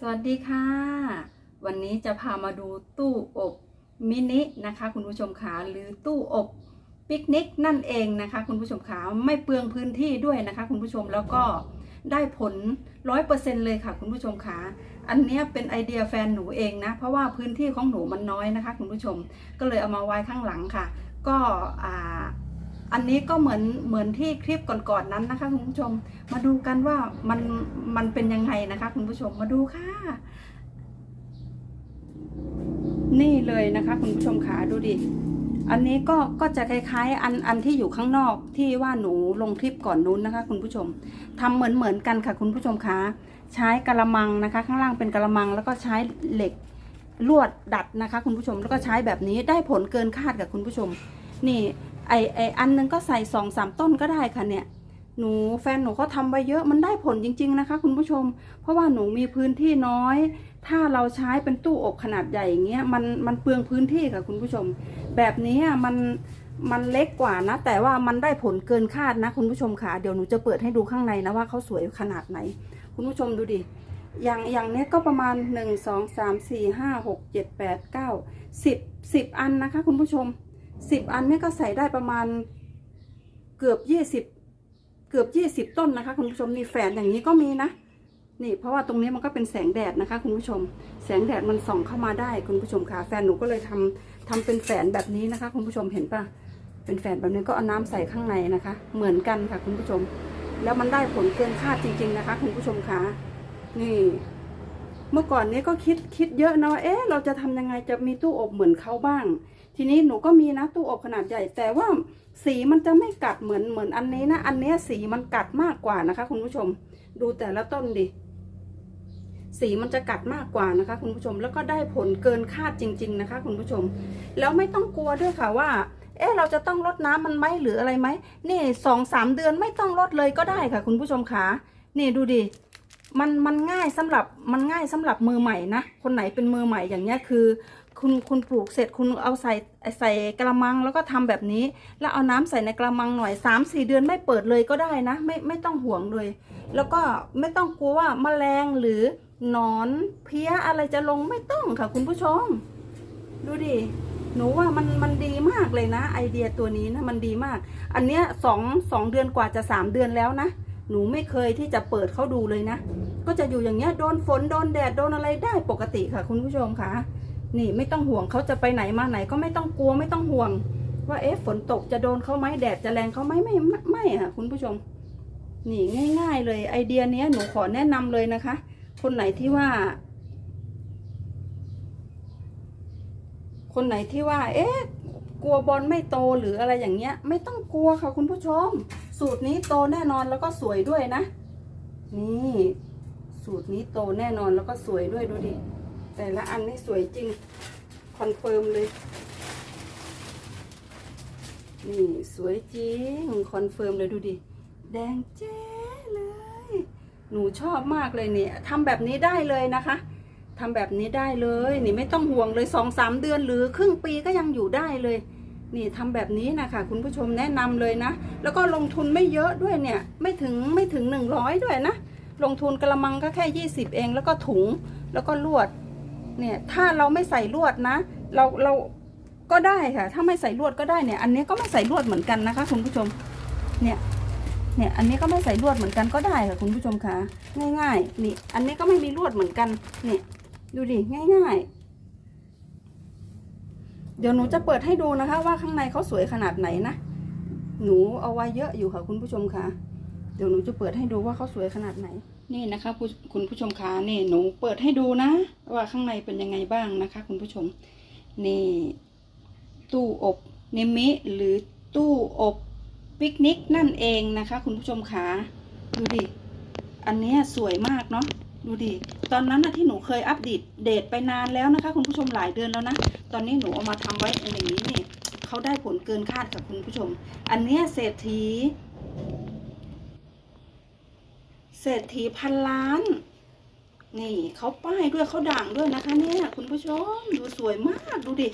สวัสดีค่ะ วันนี้จะพามาดูตู้อบมินินะคะคุณผู้ชมขาหรือตู้อบปิกนิกนั่นเองนะคะ คุณผู้ชมขาไม่เปลืองพื้นที่ด้วยนะคะ คุณผู้ชมแล้วก็ได้ผลร้อยเปอร์เซ็นเลยค่ะ คุณผู้ชมขาอันนี้เป็นไอเดียแฟนหนูเองนะ เพราะว่าพื้นที่ของหนูมันน้อยนะคะ คุณผู้ชมก็เลยเอามาไว้ข้างหลังค่ะ ก็อ่า อันนี้ก็เหมือนเหมือนที่คลิปก่อนๆนั้นนะคะคุณผู้ชม มาดูกันว่ามันมันเป็นยังไงนะคะคุณผู้ชมมาดูค่ะ นี่เลยนะคะ คุณผู้ชมขาดูดิอันนี้ก็ก็จะคล้ายๆ อันอันที่อยู่ข้างนอกที่ว่าหนูลงคลิปก่อนนู้นนะคะ คุณผู้ชมทำเหมือนเหมือนกันค่ะ คุณผู้ชมคะใช้กระมังนะคะ ข้างล่างเป็นกระมังแล้วก็ใช้เหล็กลวดดัดนะคะ คุณผู้ชมแล้วก็ใช้แบบนี้ได้ผลเกินคาดกับคุณผู้ชม นี่ ไอไออันนึงก็ใส่สองสามต้นก็ได้ค่ะเนี่ยหนูแฟนหนูเขาทำไว้เยอะมันได้ผลจริง ๆนะคะ คุณผู้ชม เพราะว่าหนูมีพื้นที่น้อย ถ้าเราใช้เป็นตู้อบขนาดใหญ่อย่างเงี้ยมันมันเปลืองพื้นที่ค่ะคุณผู้ชม แบบนี้อะมันมันเล็กกว่านะ แต่ว่ามันได้ผลเกินคาดนะ คุณผู้ชมค่ะเดี๋ยวหนูจะเปิดให้ดูข้างในนะว่าเขาสวยขนาดไหน คุณผู้ชมดูดิอย่างอย่างเนี้ยก็ประมาณหนึ่งสองสามสี่ห้าหกเจ็ดแปดเก้าสิบสิบอันนะคะ คุณผู้ชม สิบอันเนี้ยก็ใส่ได้ประมาณเกือบยี่สิบเกือบยี่สิบต้นนะคะ คุณผู้ชมนี่แฝนอย่างนี้ก็มีนะ นี่เพราะว่าตรงนี้มันก็เป็นแสงแดดนะคะ คุณผู้ชม แสงแดดมันส่องเข้ามาได้คุณผู้ชมค่ะแฟนหนูก็เลยทำทำเป็นแฝนแบบนี้นะคะ คุณผู้ชมเห็นปะเป็นแฝนแบบนี้ก็เอาน้ำใส่ข้างในนะคะ เหมือนกันค่ะ คุณผู้ชม แล้วมันได้ผลเกินคาดจริง ๆนะคะ คุณผู้ชมค่ะนี่เมื่อก่อนนี้ก็คิดคิดเยอะนะว่าเอ๊ะเราจะทำยังไงจะมีตู้อบเหมือนเขาบ้าง ทีนี้หนูก็มีนะตู้อบขนาดใหญ่ แต่ว่าสีมันจะไม่กัดเหมือนเหมือนอันนี้นะ อันนี้สีมันกัดมากกว่านะคะ คุณผู้ชม ดูแต่ละต้นดิ สีมันจะกัดมากกว่านะคะ คุณผู้ชม แล้วก็ได้ผลเกินคาดจริง ๆ นะคะ คุณผู้ชม แล้วไม่ต้องกลัวด้วยค่ะว่า เอ๊ะเราจะต้องลดน้ำมันไหมหรืออะไรไหม นี่สองสามเดือนไม่ต้องลดเลยก็ได้ค่ะ คุณผู้ชมคะนี่ดูดิมันมันง่ายสำหรับมันง่ายสำหรับมือใหม่นะ คนไหนเป็นมือใหม่อย่างเงี้ยคือ คุณคุณปลูกเสร็จคุณเอาใส่ใส่กระมังแล้วก็ทำแบบนี้ แล้วเอาน้ำใส่ในกระมังหน่อยสามสี่เดือนไม่เปิดเลยก็ได้นะ ไม่ไม่ต้องห่วงเลย แล้วก็ไม่ต้องกลัวว่าแมลงหรือนอนเพี้ยอะไรจะลงไม่ต้องค่ะคุณผู้ชม ดูดิหนูว่ามันมันดีมากเลยนะ ไอเดียตัวนี้นะมันดีมาก อันเนี้ยสองสองเดือนกว่าจะสามเดือนแล้วนะหนูไม่เคยที่จะเปิดเขาดูเลยนะ ก็จะอยู่อย่างเงี้ยโดนฝนโดนแดดโดนอะไรได้ปกติค่ะ คุณผู้ชมค่ะ นี่ไม่ต้องห่วงเขาจะไปไหนมาไหนก็ไม่ต้องกลัวไม่ต้องห่วง ว่าเอ๊ะฝนตกจะโดนเขาไหมแดดจะแรงเขาไหมไม่ไม่ไม่ค่ะคุณผู้ชม นี่ง่าย ๆ เลยไอเดียเนี้ยหนูขอแนะนำเลยนะคะ คนไหนที่ว่า คนไหนที่ว่า เอ๊ะกลัวบอลไม่โตหรืออะไรอย่างเงี้ย ไม่ต้องกลัวค่ะคุณผู้ชม สูตรนี้โตแน่นอนแล้วก็สวยด้วยนะ นี่ สูตรนี้โตแน่นอนแล้วก็สวยด้วยดูดิ แต่ละอันนี่สวยจริง คอนเฟิร์มเลย นี่สวยจริง คอนเฟิร์มเลยดูดิ แดงเจ๊เลย หนูชอบมากเลยเนี่ยทำแบบนี้ได้เลยนะคะ ทำแบบนี้ได้เลย นี่ไม่ต้องห่วงเลยสองสามเดือนหรือครึ่งปีก็ยังอยู่ได้เลย นี่ทำแบบนี้นะคะคุณผู้ชมแนะนำเลยนะ แล้วก็ลงทุนไม่เยอะด้วยเนี่ย ไม่ถึงไม่ถึงหนึ่งร้อยด้วยนะ ลงทุนกระมังก็แค่ยี่สิบเอง แล้วก็ถุง แล้วก็ลวด เนี่ยถ้าเราไม่ใส่ลวดนะ เราเราก็ได้ค่ะ ถ้าไม่ใส่ลวดก็ได้เนี่ย อันนี้ก็ไม่ใส่ลวดเหมือนกันนะคะ คุณผู้ชม เนี่ยเนี่ยอันนี้ก็ไม่ใส่ลวดเหมือนกันก็ได้ค่ะคุณผู้ชมคะง่ายๆนี่ อันนี้ก็ไม่มีลวดเหมือนกันเนี่ยดูดิง่าย ๆ เดี๋ยวหนูจะเปิดให้ดูนะคะ ว่าข้างในเขาสวยขนาดไหนนะหนูเอาไว้เยอะอยู่ค่ะคุณผู้ชมคะเดี๋ยวหนูจะเปิดให้ดูว่าเขาสวยขนาดไหน นี่นะคะคุณผู้ชมคะนี่หนูเปิดให้ดูนะ ว่าข้างในเป็นยังไงบ้างนะคะ คุณผู้ชมนี่ตู้อบเนมิหรือตู้อบปิกนิกนั่นเองนะคะ คุณผู้ชมคะดูดิอันนี้สวยมากเนาะดูดิตอนนั้นนะที่หนูเคยอัปเดตเดทไปนานแล้วนะคะ คุณผู้ชมหลายเดือนแล้วนะ ตอนนี้หนูเอามาทำไว้อย่างนี้นี่เขาได้ผลเกินคาดกับคุณผู้ชม อันเนี้ยเศรษฐี ศรษฐีพันล้าน นี่เขาป้ายด้วยเขาด่างด้วยนะคะ เนี่ยคุณผู้ชมดูสวยมากดูดิ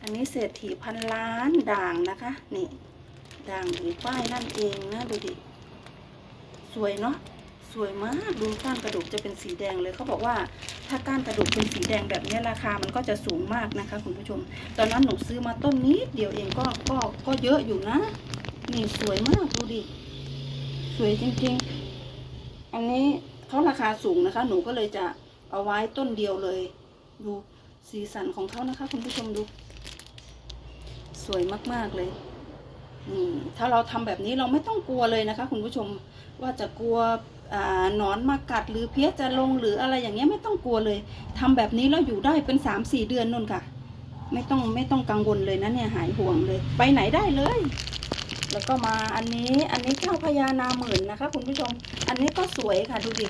อันนี้เศรษฐีพันล้านด่างนะคะ นี่ด่างหรือป้ายนั่นเองนะดูดิสวยเนาะสวยมากดูก้านกระดูกจะเป็นสีแดงเลยเขาบอกว่าถ้าก้านกระดูกเป็นสีแดงแบบนี้ราคามันก็จะสูงมากนะคะ คุณผู้ชม ตอนนั้นหนูซื้อมาต้นนี้เดียวเองก็ก็ก็เยอะอยู่นะ นี่สวยมากดูดิสวยจริงๆ อันนี้เขาราคาสูงนะคะ หนูก็เลยจะเอาไว้ต้นเดียวเลย ดูสีสันของเขานะคะ คุณผู้ชมดู สวยมากๆเลยถ้าเราทำแบบนี้เราไม่ต้องกลัวเลยนะคะ คุณผู้ชมว่าจะกลัวอ่าหนอนมากัดหรือเพี้ยจะลงหรืออะไรอย่างเงี้ยไม่ต้องกลัวเลยทำแบบนี้แล้วอยู่ได้เป็นสามสี่เดือนนู่นค่ะ ไม่ต้องไม่ต้องกังวลเลยนะเนี่ยหายห่วงเลย ไปไหนได้เลย แล้วก็มาอันนี้อันนี้เจ้าพญานาหมื่นนะคะ คุณผู้ชม อันนี้ก็สวยค่ะดูดิ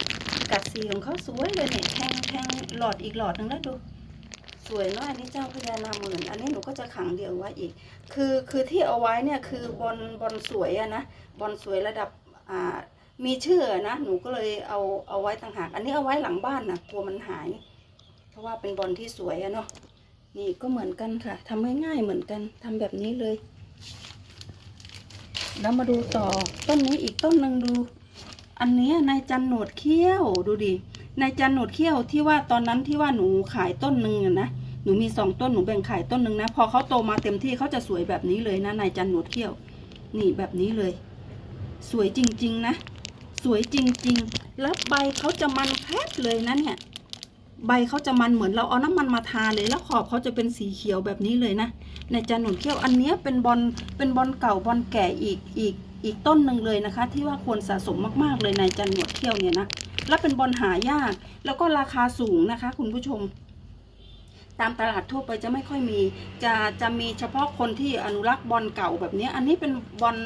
กัดสีของเขาสวยเลยเนี่ยแทงแทงหลอดอีกหลอดหนึงแล้วดู สวยเนาะอันนี้เจ้าพญานาหมื่น อันนี้หนูก็จะขังเดี่ยวไว้อีก คือคือที่เอาไว้เนี่ยคือบอลบอลสวยอะนะบอลสวยระดับอ่ามีชื่อนะหนูก็เลยเอาเอาไว้ต่างหากอันนี้เอาไว้หลังบ้านนะกลัวมันหาย เพราะว่าเป็นบอลที่สวยอะเนาะนี่ก็เหมือนกันค่ะทำง่ายๆเหมือนกันทำแบบนี้เลย แล้วมาดูต่อต้นนี้อีกต้นหนึ่งดู อันเนี้ยนายจันหนวดเขี้ยวดูดินายจันหนวดเขี้ยวที่ว่าตอนนั้นที่ว่าหนูขายต้นหนึ่งนะหนูมีสองต้นหนูแบ่งขายต้นหนึ่งนะ พอเขาโตมาเต็มที่เขาจะสวยแบบนี้เลยนะนายจันหนวดเขี้ยว นี่แบบนี้เลย สวยจริง ๆ นะ สวยจริง ๆ แล้วใบเขาจะมันแพบเลยนะเนี่ย ใบเขาจะมันเหมือนเราเอาน้ำมันมาทาเลยแล้วขอบเขาจะเป็นสีเขียวแบบนี้เลยนะในจันหนุนเขี้ยวอันนี้เป็นบอลเป็นบอลเก่าบอลแก่อีกอีกอีกต้นหนึ่งเลยนะคะ ที่ว่าควรสะสมมากๆเลยในจันหนวดเขี้ยวเนี่ยนะและเป็นบอลหายาก แล้วก็ราคาสูงนะคะ คุณผู้ชม ตามตลาดทั่วไปจะไม่ค่อยมี จะจะมีเฉพาะคนที่อนุรักษ์บอลเก่าแบบนี้ อันนี้เป็นบอล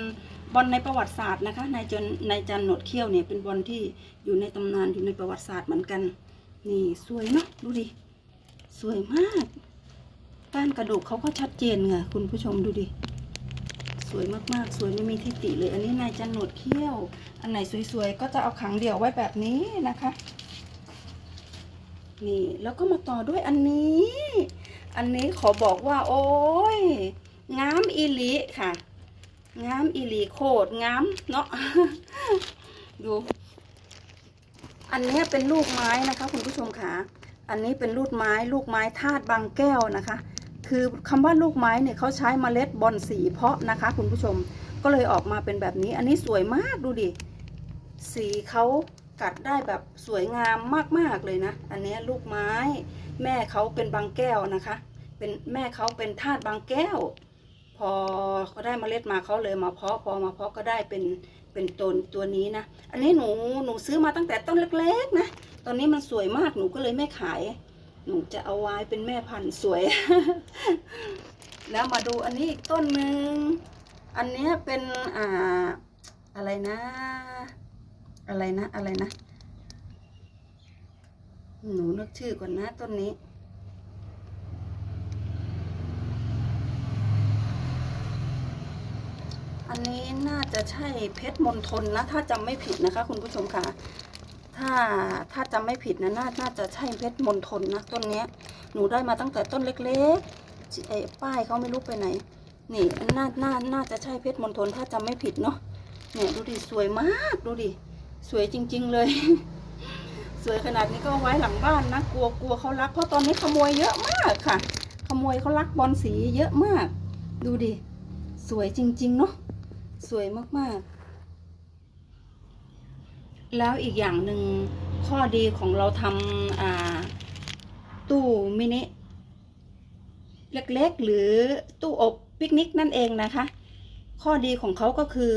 บอลในประวัติศาสตร์นะคะในจันในจันหนวดเขี้ยวเนี่ยเป็นบอลที่อยู่ในตำนานอยู่ในประวัติศาสตร์เหมือนกัน นี่สวยเนาะดูดิ สวยมาก ก้านกระดูกเขาก็ชัดเจนไงคุณผู้ชมดูดิ สวยมากๆ สวยไม่มีทิฏฐิเลย อันนี้นายจันหนวดเขี้ยว อันไหนสวยๆ ก็จะเอาขังเดี่ยวไว้แบบนี้นะคะ นี่แล้วก็มาต่อด้วยอันนี้ อันนี้ขอบอกว่า โอ้ยงามอีลีค่ะงามอีลีโคตรงามเนาะดู อันนี้เป็นลูกไม้นะคะ คุณผู้ชมค่ะอันนี้เป็นลูกไม้ลูกไม้ธาตุบางแก้วนะคะ คือคำว่าลูกไม้เนี่ยเขาใช้เมล็ดบอนสีเพาะนะคะ คุณผู้ชมก็เลยออกมาเป็นแบบนี้ อันนี้สวยมากดูดิสีเขากัดได้แบบสวยงามมากๆเลยนะ อันนี้ลูกไม้ แม่เขาเป็นบางแก้วนะคะ เป็นแม่เขาเป็นธาตุบางแก้ว พอเขาได้เมล็ดมาเขาเลยมาเพาะพอมาเพาะก็ได้เป็น เป็นต้นตัวนี้นะ อันนี้หนูหนูซื้อมาตั้งแต่ต้นเล็กๆนะ ตอนนี้มันสวยมากหนูก็เลยไม่ขาย หนูจะเอาไว้เป็นแม่พันธุ์สวย แล้วมาดูอันนี้อีกต้นหนึ่ง อันนี้เป็นอ่าอะไรนะ อะไรนะอะไรนะ หนูนึกชื่อก่อนนะต้นนี้ อันนี้น่าจะใช่เพชรมณฑลนะ ถ้าจำไม่ผิดนะคะ คุณผู้ชมค่ะ ถ้าถ้าจำไม่ผิดนะน่าน่าจะใช่เพชรมณฑลนะต้นเนี้ย หนูได้มาตั้งแต่ต้นเล็กๆไอ้ป้ายเขาไม่รู้ไปไหน นี่น่าน่าน่าจะใช่เพชรมณฑลถ้าจำไม่ผิดเนาะเนี่ยดูดิสวยมากดูดิสวยจริง ๆ เลย สวยขนาดนี้ก็ไว้หลังบ้านนะกลัวกลัวเขารักเพราะตอนนี้ขโมยเยอะมากค่ะ ขโมยเขารักบอลสีเยอะมาก ดูดิสวยจริง ๆ เนาะ สวยมากๆ แล้วอีกอย่างหนึ่งข้อดีของเราทำตู้มินิเล็กๆ หรือตู้อบปิกนิกนั่นเองนะคะ ข้อดีของเขาก็คือ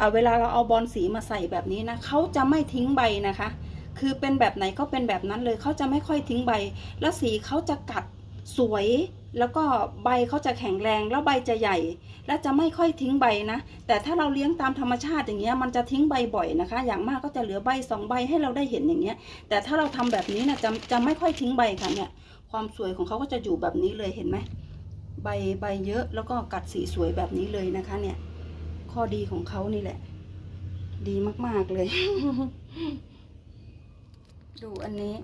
อเวลาเราเอาบอลสีมาใส่แบบนี้นะเขาจะไม่ทิ้งใบนะคะ คือเป็นแบบไหนก็เป็นแบบนั้นเลยเขาจะไม่ค่อยทิ้งใบ แล้วสีเขาจะกัดสวย แล้วก็ใบเขาจะแข็งแรงแล้วใบจะใหญ่ และจะไม่ค่อยทิ้งใบนะ แต่ถ้าเราเลี้ยงตามธรรมชาติอย่างเงี้ยมันจะทิ้งใบบ่อยนะคะ อย่างมากก็จะเหลือใบสองใบให้เราได้เห็นอย่างเงี้ย แต่ถ้าเราทำแบบนี้นะจะจะไม่ค่อยทิ้งใบค่ะเนี่ย ความสวยของเขาก็จะอยู่แบบนี้เลยเห็นไหมใบใบเยอะแล้วก็กัดสีสวยแบบนี้เลยนะคะ เนี่ย ข้อดีของเขานี่แหละ ดีมากๆเลย ดูอันนี้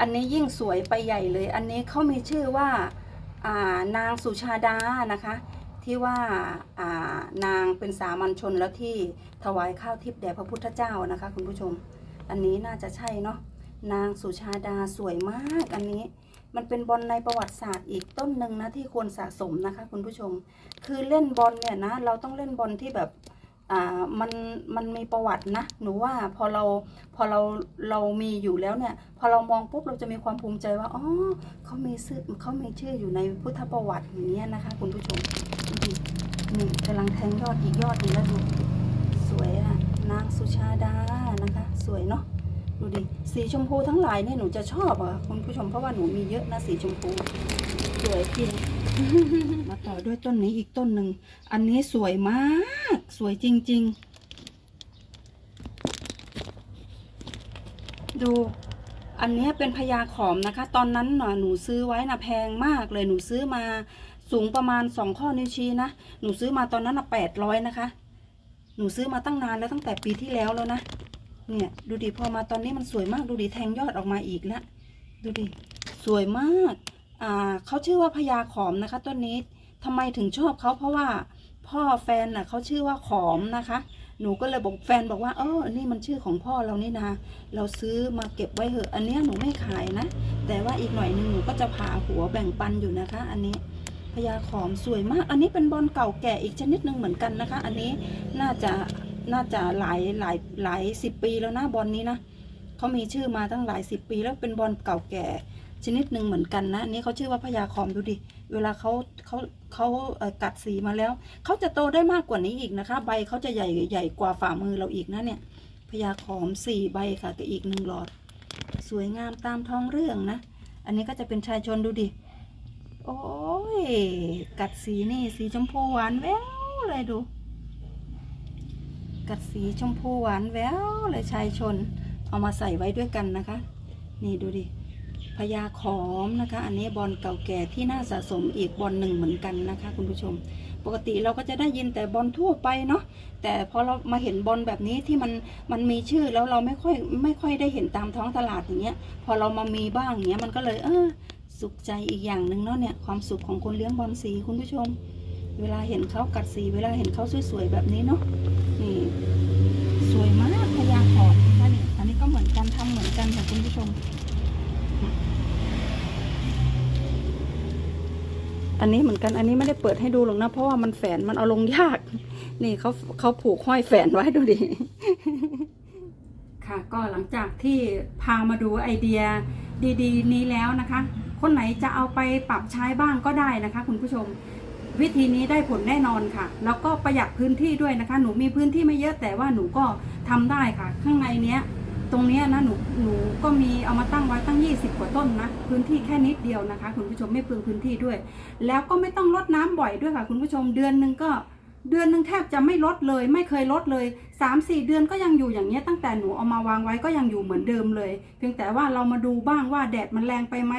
อันนี้ยิ่งสวยไปใหญ่เลย อันนี้เขามีชื่อว่า นางสุชาดานะคะ ที่ว่าานางเป็นสามัญชนแล้วที่ถวายข้าวทิพย์แด่พระพุทธเจ้านะคะ คุณผู้ชม อันนี้น่าจะใช่เนาะนางสุชาดาสวยมากอันนี้มันเป็นบอลในประวัติศาสตร์อีกต้นหนึ่งนะที่ควรสะสมนะคะ คุณผู้ชม คือเล่นบอลเนี่ยนะเราต้องเล่นบอลที่แบบ อ่ามันมันมีประวัตินะ หนูว่าพอเราพอเราเรามีอยู่แล้วเนี่ย พอเรามองปุ๊บเราจะมีความภูมิใจว่าอ๋อเขามีชื่อเขามีชื่ออยู่ในพุทธประวัติอย่างเงี้ยนะคะ คุณผู้ชมดูดินี่กำลังแทงยอดอีกยอดหนึงแล้วดูสวยอะนางสุชาดานะคะ สวยเนาะดูดิสีชมพูทั้งหลายเนี่ยหนูจะชอบอะคุณผู้ชมเพราะว่าหนูมีเยอะนะสีชมพูสวยจริง มาต่อด้วยต้นนี้อีกต้นหนึ่ง อันนี้สวยมาก สวยจริง ๆ ดู อันนี้เป็นพญาขอมนะคะ ตอนนั้นน่ะหนูซื้อไว้นะแพงมากเลยหนูซื้อมาสูงประมาณสองข้อนิ้วชี้นะ หนูซื้อมาตอนนั้นน่ะแปดร้อยนะคะ หนูซื้อมาตั้งนานแล้วตั้งแต่ปีที่แล้วแล้วนะ เนี่ย ดูดิพอมาตอนนี้มันสวยมาก ดูดิแทงยอดออกมาอีกแล้ว ดูดิ สวยมาก เขาชื่อว่าพญาขอมนะคะต้นนี้ทำไมถึงชอบเขาเพราะว่าพ่อแฟนน่ะเขาชื่อว่าขอมนะคะ หนูก็เลยบอกแฟนบอกว่าเออนี่มันชื่อของพ่อเรานี่นะ เราซื้อมาเก็บไว้เหอะ อันเนี้ยหนูไม่ขายนะ แต่ว่าอีกหน่อยหนึงหนูก็จะผ่าหัวแบ่งปันอยู่นะคะ อันนี้พญาขอมสวยมาก อันนี้เป็นบอลเก่าแก่อีกชนิดหนึ่งเหมือนกันนะคะ อันนี้น่าจะน่าจะหลายหลายหลายสิบปีแล้วนะบอลนี้นะเขามีชื่อมาตั้งหลายสิบปีแล้วเป็นบอลเก่าแก่ ชนิดหนึ่งเหมือนกันนะอันนี้เขาชื่อว่าพญาคอมดูดิ เวลาเขาเขาเขาเอ่อกัดสีมาแล้ว เขาจะโตได้มากกว่านี้อีกนะคะ ใบเขาจะใหญ่ใหญ่กว่าฝ่ามือเราอีกนะเนี่ยพญาคอมสี่ใบค่ะกับอีกหนึ่งหลอด สวยงามตามท้องเรื่องนะ อันนี้ก็จะเป็นชายชนดูดิ โอ้ย กัดสีนี่สีชมพูหวานแววเลยดู กัดสีชมพูหวานแววเลยชายชน เอามาใส่ไว้ด้วยกันนะคะ นี่ดูดิ พญาขอมนะคะ อันนี้บอลเก่าแก่ที่น่าสะสมอีกบอลหนึ่งเหมือนกันนะคะ คุณผู้ชม ปกติเราก็จะได้ยินแต่บอลทั่วไปเนาะแต่พอเรามาเห็นบอลแบบนี้ที่มันมันมีชื่อแล้วเราไม่ค่อยไม่ค่อยได้เห็นตามท้องตลาดอย่างเงี้ย พอเรามามีบ้างอย่างเงี้ยมันก็เลยเออสุขใจอีกอย่างหนึ่งเนาะเนี่ยความสุขของคนเลี้ยงบอลสีคุณผู้ชม เวลาเห็นเขากัดสีเวลาเห็นเขาสวยๆแบบนี้เนาะนี่สวยมากพญาขอมนะคะนี่อันนี้ก็เหมือนกันทำเหมือนกันค่ะคุณผู้ชม อันนี้เหมือนกันอันนี้ไม่ได้เปิดให้ดูหรอกนะ เพราะว่ามันแฝนมันเอาลงยาก นี่เขาเขาผูกห้อยแฝนไว้ดูดิค่ะก็หลังจากที่พามาดูไอเดียดีๆ นี้แล้วนะคะ คนไหนจะเอาไปปรับใช้บ้างก็ได้นะคะ คุณผู้ชม วิธีนี้ได้ผลแน่นอนค่ะ แล้วก็ประหยัดพื้นที่ด้วยนะคะ หนูมีพื้นที่ไม่เยอะแต่ว่าหนูก็ทำได้ค่ะ ข้างในเนี้ย ตรงนี้นะหนูหนูก็มีเอามาตั้งไว้ตั้ง 20 กว่าต้นนะ พื้นที่แค่นิดเดียวนะคะ คุณผู้ชมไม่เปลืองพื้นที่ด้วย แล้วก็ไม่ต้องรดน้ำบ่อยด้วยค่ะคุณผู้ชมเดือนหนึ่งก็เดือนหนึ่งแทบจะไม่ลดเลย ไม่เคยลดเลย3าสี่เดือนก็ยังอยู่อย่างเงี้ยตั้งแต่หนูเอามาวางไว้ก็ยังอยู่เหมือนเดิมเลย เพียงแต่ว่าเรามาดูบ้างว่าแดดมันแรงไปไหม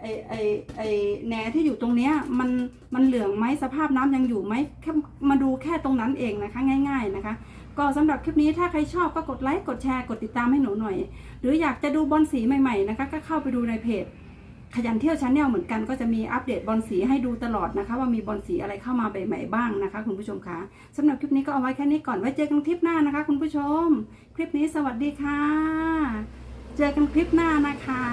ไอไอไอแหนที่อยู่ตรงเนี้ยมันมันเหลืองไหมสภาพน้ำยังอยู่ไหมแค่มาดูแค่ตรงนั้นเองนะคะ ง่าย ๆนะคะ ก็สำหรับคลิปนี้ถ้าใครชอบก็กดไลค์กดแชร์กดติดตามให้หนูหน่อย หรืออยากจะดูบอลสีใหม่ๆนะคะ ก็เข้าไปดูในเพจ ขยันเที่ยวชาแนลเหมือนกันก็จะมีอัปเดตบอลสีให้ดูตลอดนะคะ ว่ามีบอลสีอะไรเข้ามาใหม่ๆบ้างนะคะ คุณผู้ชมคะสำหรับคลิปนี้ก็เอาไว้แค่นี้ก่อนไว้เจอกันคลิปหน้านะคะ คุณผู้ชม คลิปนี้สวัสดีค่ะ เจอกันคลิปหน้านะคะ